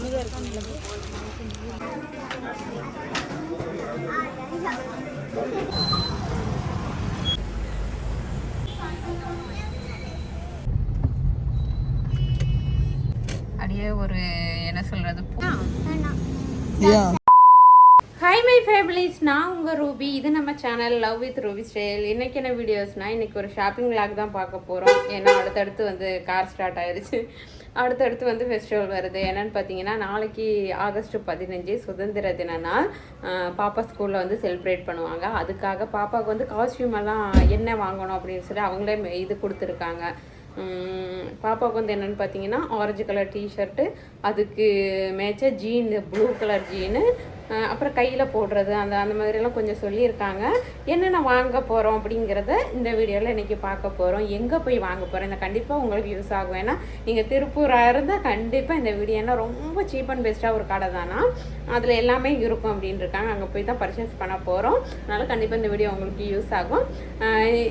ஒண்ணுதான் அப்படியே ஒரு என்ன சொல்றது ஃபேமிலிஸ் நான் உங்கள் ரூபி. இது நம்ம channel love with Ruby style இன்றைக்கி என்ன வீடியோஸ்னால் இன்றைக்கி ஒரு ஷாப்பிங் லாக் தான் பார்க்க போகிறோம் ஏன்னா அடுத்தடுத்து வந்து கார் ஸ்டார்ட் ஆயிடுச்சு அடுத்தடுத்து வந்து ஃபெஸ்டிவல் வருது. என்னென்னு பார்த்தீங்கன்னா நாளைக்கு ஆகஸ்ட் பதினஞ்சு சுதந்திர தின நாள். பாப்பா ஸ்கூலில் வந்து செலிப்ரேட் பண்ணுவாங்க. அதுக்காக பாப்பாவுக்கு வந்து காஸ்டியூம் எல்லாம் என்ன வாங்கணும் அப்படின்னு சொல்லி அவங்களே மெ- இது கொடுத்துருக்காங்க. பாப்பாவுக்கு வந்து என்னென்னு பார்த்தீங்கன்னா ஆரஞ்சு கலர் டிஷர்ட்டு அதுக்கு மேட்சாக ஜீன் ப்ளூ கலர் ஜீனு அப்புறம் கையில் போடுறது அந்த அந்த மாதிரிலாம் கொஞ்சம் சொல்லியிருக்காங்க. என்னென்ன வாங்க போகிறோம் அப்படிங்கிறத இந்த வீடியோவில் இன்றைக்கி பார்க்க போகிறோம் எங்கே போய் வாங்க போகிறோம் இந்த கண்டிப்பாக உங்களுக்கு யூஸ் ஆகும். ஏன்னா நீங்கள் திருப்பூராக இருந்தால் கண்டிப்பாக இந்த வீடியோனா ரொம்ப சீப் அண்ட் பெஸ்ட்டாக ஒரு கடை தானா? அதில் எல்லாமே இருக்கும் அப்படின்னு இருக்காங்க அங்கே போய் தான் பர்ச்சேஸ் பண்ண போகிறோம் அதனால் கண்டிப்பாக இந்த வீடியோ உங்களுக்கு யூஸ் ஆகும்.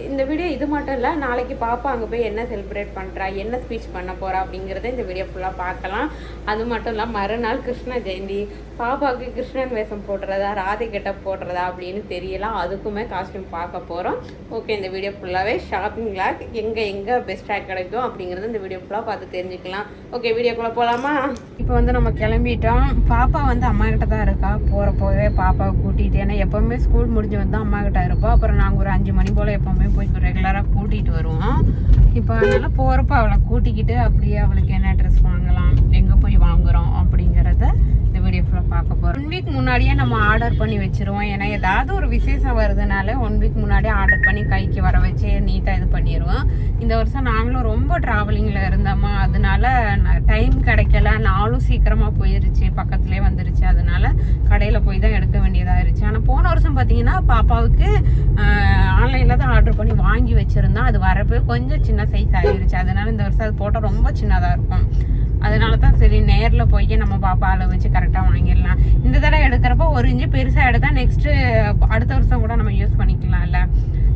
இந்த வீடியோ இது மட்டும் இல்லை நாளைக்கு பாப்பா அங்கே போய் என்ன செலிப்ரேட் பண்ணுறா என்ன ஸ்பீச் பண்ண போகிறா அப்படிங்கிறத இந்த வீடியோ ஃபுல்லாக பார்க்கலாம். அது மட்டும் இல்லை மறுநாள் கிருஷ்ண ஜெயந்தி பாப்பாவுக்கு கிருஷ்ணன் வேஷம் போடுறதா ராதை போடுறதா அப்படின்னு தெரியலாம் அதுக்குமே காஸ்ட்யூம் பார்க்க போகிறோம் ஓகே இந்த வீடியோ ஃபுல்லாகவே ஷாப்பிங் லாக் எங்கே எங்கே பெஸ்ட்டாக கிடைக்கும் அப்படிங்கிறது இந்த வீடியோ ஃபுல்லாக பார்த்து தெரிஞ்சுக்கலாம். ஓகே வீடியோக்குள்ளே போகலாமா இப்போ வந்து நம்ம கிளம்பிட்டோம். பாப்பா வந்து அம்மா கிட்ட தான் இருக்கா. போகிற போகவே பாப்பாவை கூட்டிகிட்டு ஏன்னா எப்போவுமே ஸ்கூல் முடிஞ்சு வந்து அம்மா கிட்ட இருப்போம் அப்புறம் நாங்கள் ஒரு அஞ்சு மணி போல் எப்போவுமே போய் ரெகுலராக கூட்டிகிட்டு வருவோம். இப்போ அதனால் போகிறப்ப அவளை கூட்டிக்கிட்டு அப்படியே அவளுக்கு என்ன ட்ரெஸ் வாங்கலாம் எங்கே போய் வாங்குறோம் அப்படிங்கிறத இந்த வீடியோ ஃபுல்லாக பார்க்க போகிறோம் ஒன் வீக் முன்னாடியே நம்ம ஆர்டர் பண்ணி வச்சிருவோம். ஏன்னா ஏதாவது ஒரு விசேஷம் வருதுனால ஒன் வீக் முன்னாடியே ஆர்டர் பண்ணி கைக்கு வர வச்சு நீட்டாக இது பண்ணிடுவோம் இந்த வருஷம் நாங்களும் ரொம்ப ட்ராவலிங்கில் இருந்தோமா அதனால டைம் கிடைக்கல. நாளும் சீக்கிரமாக போயிருச்சு பக்கத்துலேயே வந்துருச்சு. அதனால கடையில் போய் தான் எடுக்க வேண்டியதாக இருந்துச்சு. ஆனால் போன வருஷம் பார்த்தீங்கன்னா பாப்பாவுக்கு ஆன்லைனில் தான் ஆர்டர் பண்ணி வாங்கி வச்சுருந்தோம். அது வரப்போ கொஞ்சம் சின்ன சைஸ் ஆகிருச்சு அதனால இந்த வருஷம் அது போட்டால் ரொம்ப சின்னதாக இருக்கும். அதனால தான் சரி நேரில் போய் நம்ம பாப்பா அளவு வச்சு கரெக்டாக வாங்கிடலாம். இந்த தடவை எடுக்கிறப்ப ஒரு இன்ச்சு பெருசாக எடுத்தால் நெக்ஸ்ட்டு அடுத்த வருஷம் கூட நம்ம யூஸ் பண்ணிக்கலாம்ல.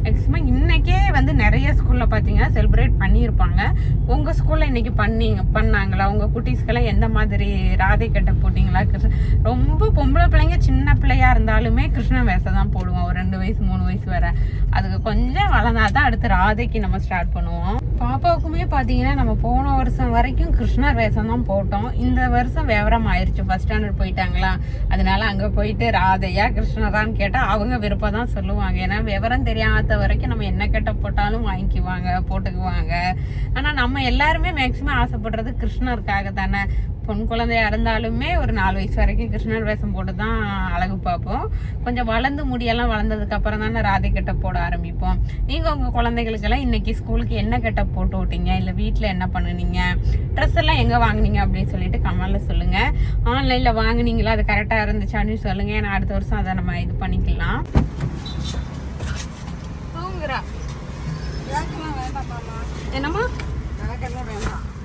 மேக்ஸிமம் இன்றைக்கே வந்து நிறைய ஸ்கூலில் பார்த்தீங்கன்னா செலிப்ரேட் பண்ணியிருப்பாங்க. உங்கள் ஸ்கூலில் இன்றைக்கி பண்ணிங்க பண்ணாங்களா? உங்கள் குட்டீஸ்க்கெல்லாம் எந்த மாதிரி ராதை கட்டை போட்டிங்களா? கிருஷ்ண ரொம்ப பொம்பளை பிள்ளைங்க சின்ன பிள்ளையாக இருந்தாலுமே கிருஷ்ண வேஷம் தான் போடுவோம். ஒரு ரெண்டு வயசு மூணு வயசு வர. அதுக்கு கொஞ்சம் வளர்ந்தா தான் அடுத்து ராதைக்கு நம்ம ஸ்டார்ட் பண்ணுவோம். பாப்பாவுக்குமே பார்த்தீங்கன்னா நம்ம போன வருஷம் வரைக்கும் கிருஷ்ணர் வேஷம் தான் போட்டோம். இந்த வருஷம் விவரம் ஆயிடுச்சு ஃபஸ்ட் ஸ்டாண்டர்ட் போயிட்டாங்களா? அதனால அங்கே போயிட்டு ராதையா கிருஷ்ணரான்னு கேட்டால் அவங்க விருப்பம் தான் சொல்லுவாங்க. ஏன்னா விவரம் தெரியாத வரைக்கும் நம்ம என்ன கெட்ட போட்டாலும் வாங்கிக்குவாங்க போட்டுக்குவாங்க. ஆனால் நம்ம எல்லாருமே மேக்சிமம் ஆசைப்படுறது கிருஷ்ணருக்காக தானே. பொன் குழந்தையா இருந்தாலுமே ஒரு நாலு வயசு வரைக்கும் கிருஷ்ணர் வேஷம் போட்டு தான் அழகு பார்ப்போம். கொஞ்சம் வளர்ந்து முடியெல்லாம் வளர்ந்ததுக்கு அப்புறம் தானே ராதை கெட்ட போட ஆரம்பிப்போம். நீங்கள் உங்கள் குழந்தைகளுக்கெல்லாம் இன்னைக்கு ஸ்கூலுக்கு என்ன கெட்ட போட்டு விட்டீங்க? இல்லை வீட்டில் என்ன பண்ணுனீங்க? ட்ரெஸ் எல்லாம் எங்கே வாங்குனீங்க அப்படின்னு சொல்லிட்டு கமலில் சொல்லுங்கள் ஆன்லைனில் வாங்குனீங்களா? அது கரெக்டாக இருந்துச்சான்னு சொல்லுங்கள் ஏன்னா அடுத்த வருஷம் அதை நம்ம இது பண்ணிக்கலாம் தூங்குறா என்னம்மா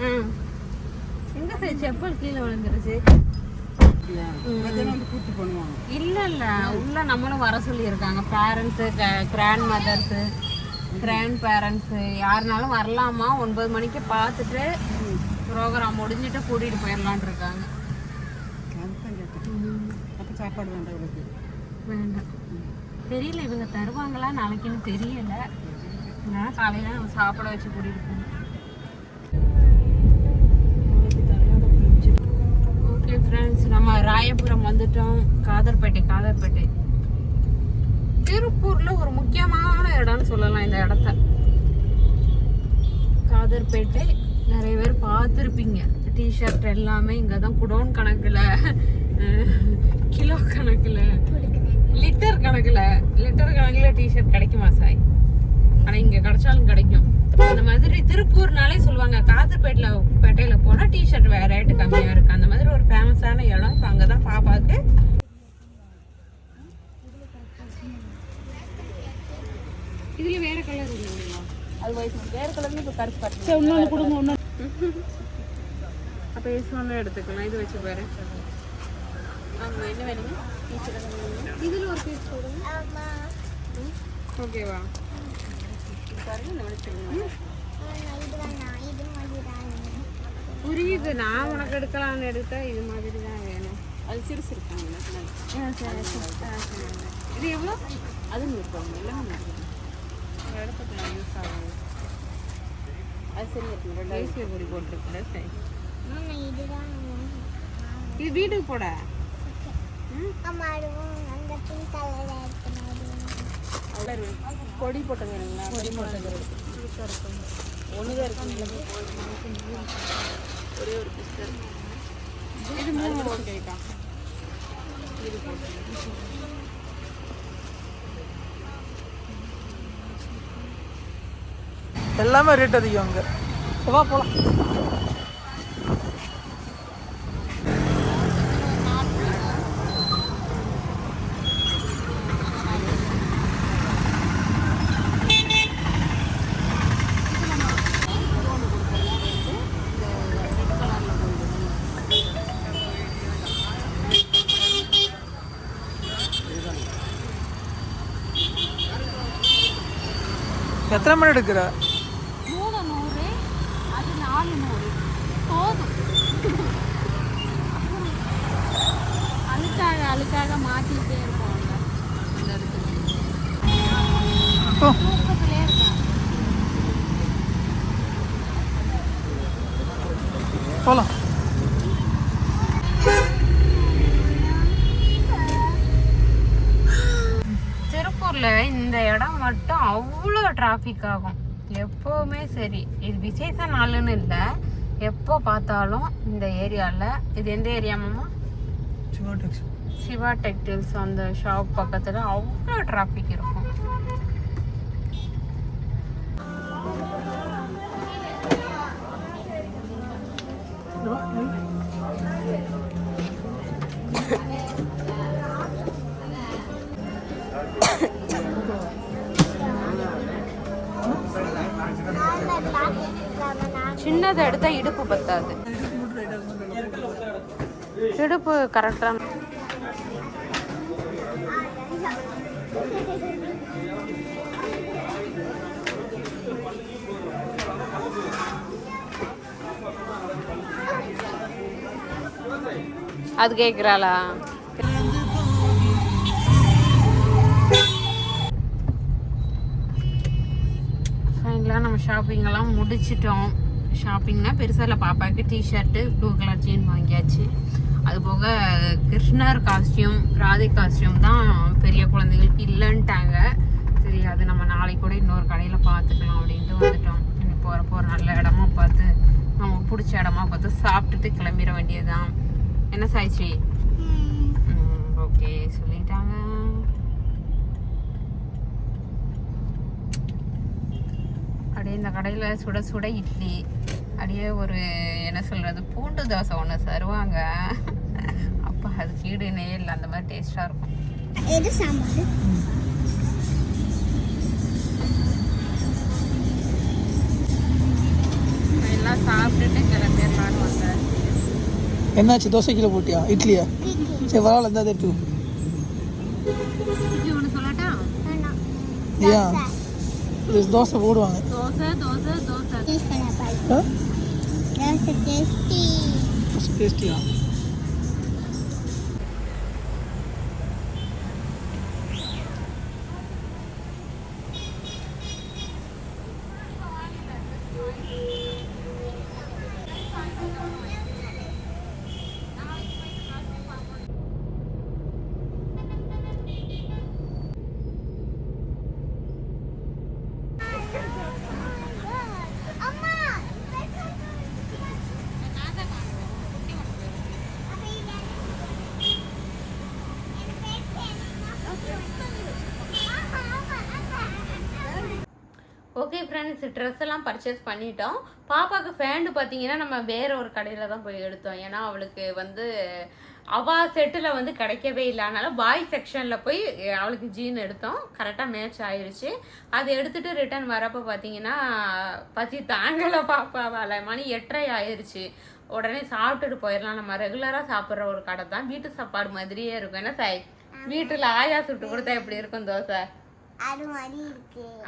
ம் எங்க சார் செப்பல் கீழே விழுந்துருச்சு. இல்ல இல்ல உள்ள நம்மளும் வர சொல்லியிருக்காங்க. Parents grandmothers grandparents யாருனாலும் வரலாமா? ஒன்பது மணிக்கு பார்த்துட்டு ப்ரோக்ராம் முடிஞ்சிட்டு கூட்டிட்டு போயிடலான் இருக்காங்க. சாப்பாடு வேண்டாம் வேண்டாம். தெரியல இவங்க தருவாங்களா நாளைக்குன்னு தெரியல. நான் காலையில நம்ம சாப்பிட வச்சு கூட்டிட்டு போகணும் ஃப்ரெண்ட்ஸ் நம்ம ராயபுரம் வந்துட்டோம். காதர்பேட்டை காதர்பேட்டை. திருப்பூர்ல ஒரு முக்கியமான இடம்னு சொல்லலாம் இந்த இடத்த. காதர்பேட்டை நிறைய பேர் பார்த்துருப்பீங்க. டிஷர்ட் எல்லாமே இங்கே தான் குடோன் கணக்கில் கிலோ கணக்கில் லிட்டர் கணக்கில் லிட்டர் கணக்கில் டிஷர்ட் கிடைக்குமா சாய் ஆனால் இங்கே கிடைச்சாலும் கிடைக்கும் அந்த மாதிரி திருப்பூர்னாலே சொல்லுவாங்க காதர்பேட்டில் பேட்டையில் போனால் டிஷர்ட் வேற ரேட்டு கம்மியாக இருக்கு. அந்த மாதிரி ஒரு ஃபேமஸான இடம். இப்போ அங்கே தான் பாப்பாவுக்கு இதுல வேற கலர் இல்லைங்களா அது வயசு வேற கலர்ல இப்போ கருப்பு காட்டு இன்னொன்று கொடுங்க ஒன்று அப்போ எஸ் ஒன்று எடுத்துக்கலாம். இது வச்சு பாரு. ஆமாம் என்ன வேணுங்க? இதில் ஒரு பீஸ் போடுங்க. ஓகேவா பாருங்க இந்த மாதிரி புரியுது நான் உனக்கு எடுக்கலாம்னு எடுத்தா இது மாதிரி தான் வேணும். அது சிறுசு இருக்காங்க இது எவ்வளோ? அது நூறுபாங்க எல்லாம் நூறுபாங்க எடுத்துக்கலாம் யூஸ் ஆகும் அது சரி தேசிய பொடி போட்டிருக்குல சரி. இது வீட்டுக்கு போட? பொடி போட்டது வேணுங்களா? பொடி போட்டது. ஒன்று தான் ஒரே ஒரு பீஸ் இது மூணு ஓகேக்கா எல்லாமே ரேட் அதிகம் அங்கே. வா போகலாம் எத்தனை மணி எடுக்கிற? மூணு நூறு அது நாலு நூறு. போதும். அழுக்காக அழுக்காக மாற்றிட்டே இருப்பாங்க அந்த இடத்துல ஓ. தூக்கத்திலே இருக்காங்க போகலாம் திருப்பூர்ல இந்த இடம் மட்டும் அவ்வளோ டிராஃபிக் ஆகும். எப்போவுமே சரி. இது விசேஷ நாளுன்னு இல்லை. எப்போ பார்த்தாலும் இந்த ஏரியாவில் இது எந்த ஏரியா மாமா? சிவா டெக்ஸ் சிவா டெக்டைல்ஸ் அந்த ஷாப் பக்கத்தில் அவ்வளோ டிராஃபிக் இருக்கும். சின்னதை எடுத்தா இடுப்பு பத்தாது. இடுப்பு கரெக்டான அது கேட்குறாளா ஃபைனலாக நம்ம ஷாப்பிங் எல்லாம் முடிச்சிட்டோம். ஷாப்பிங்னா பெருசாக இல்லை பாப்பாவுக்கு டிஷர்ட்டு ப்ளூ கலர் ஜீன் வாங்கியாச்சு. அது போக கிருஷ்ணர் காஸ்டியூம் ராதை காஸ்டியூம் தான் பெரிய குழந்தைகளுக்கு இல்லைன்ட்டாங்க. சரி அது நம்ம நாளைக்கு கூட இன்னொரு கடையில் பார்த்துக்கலாம் அப்படின்ட்டு வந்துட்டோம். இன்னும் போகிறப்போ ஒரு நல்ல இடமா பார்த்து நமக்கு பிடிச்ச இடமா பார்த்து சாப்பிட்டுட்டு கிளம்பிட வேண்டியதுதான். என்ன சாய்ச்சி? ஓகே சொல்லிட்டாங்க அப்படியே இந்த கடையில் சுட சுட இட்லி அப்படியே ஒரு என்ன சொல்கிறது பூண்டு தோசை ஒன்று தருவாங்க. அப்போ அது கீடுனே இல்லை அந்த மாதிரி டேஸ்ட்டாக இருக்கும். எது சாம்பார்? எல்லாம் சாப்பிட்டுட்டு கிளம்பிடலான்னு வந்தேன். என்னாச்சு தோசை கிலோ போட்டியா? இட்லியா? சரி பரவாயில்ல இருந்தால் எடுத்து இட்லி ஒன்று சொல்லட்டா? ஏன்? தோசை போடுவாங்க தோசை தோசை தோசை டேஸ்ட் பண்ண பாரு ஆ? தோசை டேஸ்டி தோசை டேஸ்டியா ஓகே ஃப்ரெண்ட்ஸ் ட்ரெஸ் எல்லாம் பர்ச்சேஸ் பண்ணிட்டோம். பாப்பாவுக்கு ஃபேண்டு பார்த்தீங்கன்னா நம்ம வேற ஒரு கடையில் தான் போய் எடுத்தோம். ஏன்னா அவளுக்கு வந்து அவா செட்டில் வந்து கிடைக்கவே இல்லை. அதனால பாய் செக்ஷனில் போய் அவளுக்கு ஜீன் எடுத்தோம். கரெக்டாக மேட்ச் ஆயிருச்சு. அதை எடுத்துட்டு ரிட்டர்ன் வரப்போ பார்த்தீங்கன்னா பசி தாங்கலை பாப்பாவால். மணி எட்டரை ஆயிருச்சு. உடனே சாப்பிட்டுட்டு போயிடலாம். நம்ம ரெகுலராக சாப்பிட்ற ஒரு கடை தான். வீட்டு சாப்பாடு மாதிரியே இருக்கும். என்ன சாய்? வீட்டில் ஆயா சுட்டு கொடுத்தா எப்படி இருக்கும் தோசை?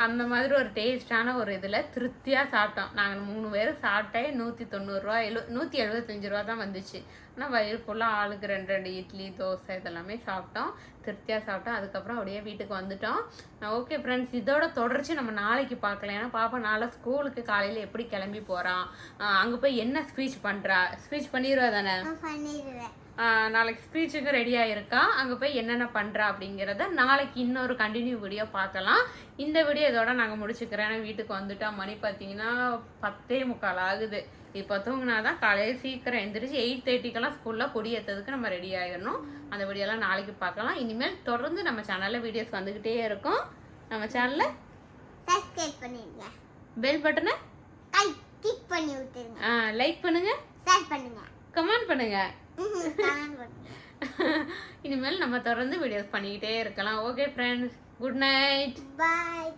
அந்த மாதிரி ஒரு டேஸ்டான ஒரு இதில் திருப்தியாக சாப்பிட்டோம். நாங்கள் மூணு பேரும் சாப்பிட்டே நூற்றி தொண்ணூறுரூவா எழு நூற்றி எழுபத்தஞ்சு ரூபா தான் வந்துச்சு. ஆனால் வயிறு ஃபுல்லாக ஆளுக்கு ரெண்டு ரெண்டு இட்லி தோசை இதெல்லாமே சாப்பிட்டோம். திருப்தியாக சாப்பிட்டோம். அதுக்கப்புறம் அப்படியே வீட்டுக்கு வந்துட்டோம். ஓகே ஃப்ரெண்ட்ஸ் இதோட தொடர்ச்சி நம்ம நாளைக்கு பார்க்கலாம். ஏன்னா பாப்பா நாளை ஸ்கூலுக்கு காலையில் எப்படி கிளம்பி போகிறான் அங்கே போய் என்ன ஸ்பீச் பண்ணுறா ஸ்பீச் பண்ணிடுவா தானே? நாளைக்கு ஸ்பீச்சுக்கு ரெடியாக இருக்கா அங்கே போய் என்னென்ன பண்ணுறா அப்படிங்கிறத நாளைக்கு இன்னொரு கண்டினியூ வீடியோ பார்க்கலாம். இந்த வீடியோ இதோட நாங்கள் முடிச்சுக்கிறேன் வீட்டுக்கு வந்துட்டா மணி பார்த்தீங்கன்னா பத்தே முக்கால் ஆகுது. இப்போ தூங்கினா தான் காலையில் சீக்கிரம் எந்திரிச்சு எயிட் தேர்ட்டிக்கெல்லாம் ஸ்கூலில் கொடி ஏற்றதுக்கு நம்ம ரெடி ஆகிடணும் அந்த வீடியோலாம் நாளைக்கு பார்க்கலாம். இனிமேல் தொடர்ந்து நம்ம சேனலில் வீடியோஸ் வந்துக்கிட்டே இருக்கும். நம்ம சேனலில் சப்ஸ்கிரைப் பண்ணிடுங்க பெல் பட்டனை கிளிக் பண்ணி விட்டுருங்க. லைக் பண்ணுங்கள் ஷேர் கமெண்ட் பண்ணுங்கள் கமெண்ட் பண்ணுங்க. இனிமேல் நம்ம தொடர்ந்து வீடியோஸ் பண்ணிக்கிட்டே இருக்கலாம். Okay friends good night bye